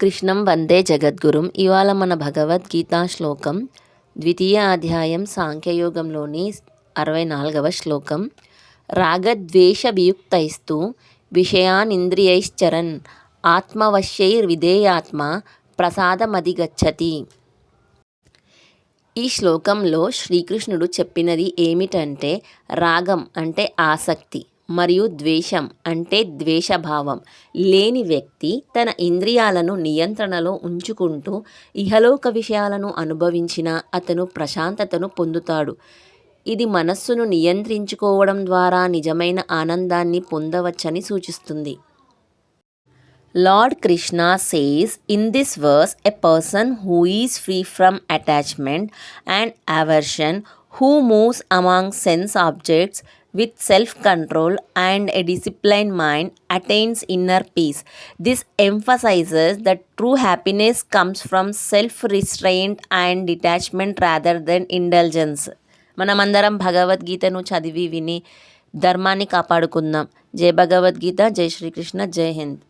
కృష్ణం వందే జగద్గురుం. ఇవాళ మన భగవద్గీత శ్లోకం ద్వితీయ అధ్యాయం సాంఖ్యయోగంలోని అరవై నాలుగవ శ్లోకం. రాగద్వేషభియుక్తైస్తు విషయానింద్రియైశ్చరన్ ఆత్మవశ్యైర్విధేయాత్మ ప్రసాదమధిగచ్చతి. ఈ శ్లోకంలో శ్రీకృష్ణుడు చెప్పినది ఏమిటంటే రాగం అంటే ఆసక్తి. మరియు ద్వేషం అంటే ద్వేషభావం. లేని వ్యక్తి తన ఇంద్రియాలను నియంత్రణలో ఉంచుకుంటూ ఇహలోక విషయాలను అనుభవించిన అతను ప్రశాంతతను పొందుతాడు. ఇది మనస్సును నియంత్రించుకోవడం ద్వారా నిజమైన ఆనందాన్ని పొందవచ్చని సూచిస్తుంది. Lord Krishna says in this verse a person who is free from attachment and aversion who moves among sense objects with self control and a disciplined mind attains inner peace. This emphasizes that true happiness comes from self restraint and detachment rather than indulgence. మనమందరం భగవద్గీతను చదివి విని ధర్మాన్ని కాపాడుకుందాం జై భగవద్గీత జై శ్రీకృష్ణ జై హింద్